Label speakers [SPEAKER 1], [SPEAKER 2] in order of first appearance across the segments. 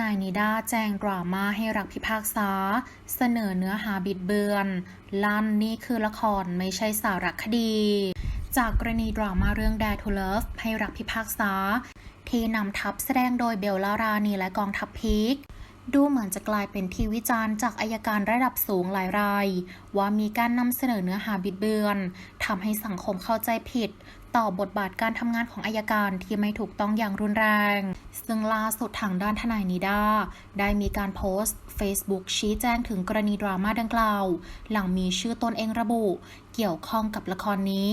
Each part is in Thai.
[SPEAKER 1] นายนิด้าแจงดราม่าให้รักพิพากษา เสนอเนื้อหาบิดเบือน ลั่นนี่คือละครไม่ใช่สารคดี จากกรณีดราม่าเรื่อง Dare to Love ให้รักพิพากษา ที่นำทัพแสดงโดยเบลล่ารานีและกองทัพพีคดูเหมือนจะกลายเป็นที่วิจารณ์จากอายการระดับสูงหลายราย ว่ามีการนำเสนอเนื้อหาบิดเบือนทำให้สังคมเข้าใจผิด ต่อบทบาทการทำงานของอายการที่ไม่ถูกต้องอย่างรุนแรง ซึ่งล่าสุดทางด้านทนายนิดาได้มีการโพสต์ Facebook ชี้แจงถึงกรณีดราม่าดังกล่าว หลังมีชื่อตนเองระบุเกี่ยวข้องกับละครนี้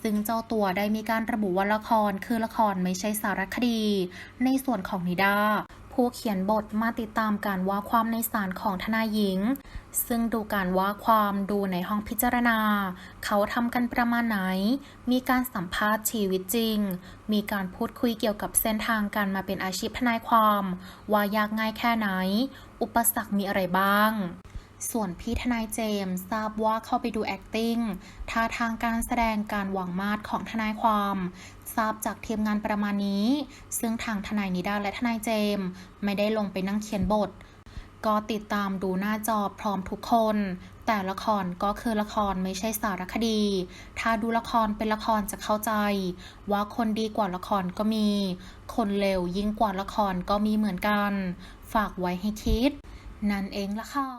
[SPEAKER 1] ซึ่งเจ้าตัวได้มีการระบุว่าละครคือละครไม่ใช่สารคดี ในส่วนของนิดา ผู้เขียนบทมาติดตามการว่าความในศาลของทนายหญิง ซึ่งดูการว่าความดูในห้องพิจารณา เขาทำกันประมาณไหน มีการสัมภาษณ์ชีวิตจริง มีการพูดคุยเกี่ยวกับเส้นทางการมาเป็นอาชีพทนายความ ว่ายากง่ายแค่ไหน อุปสรรคมีอะไรบ้าง ส่วนพี่ทนายเจมส์ทราบว่าเข้าไปดู acting ท่าทางการแสดงการหวังมาดของทนายความ ทราบจากทีมงานประมาณนี้ ซึ่งทางทนายนิดาและทนายเจมส์ไม่ได้ลงไปนั่งเขียนบท ก็ติดตามดูหน้าจอพร้อมทุกคน แต่ละครก็คือละครไม่ใช่สารคดี ถ้าดูละครเป็นละครจะเข้าใจ ว่าคนดีกว่าละครก็มี คนเลวยิ่งกว่าละครก็มีเหมือนกัน ฝากไว้ให้คิด นั่นเองละค่ะ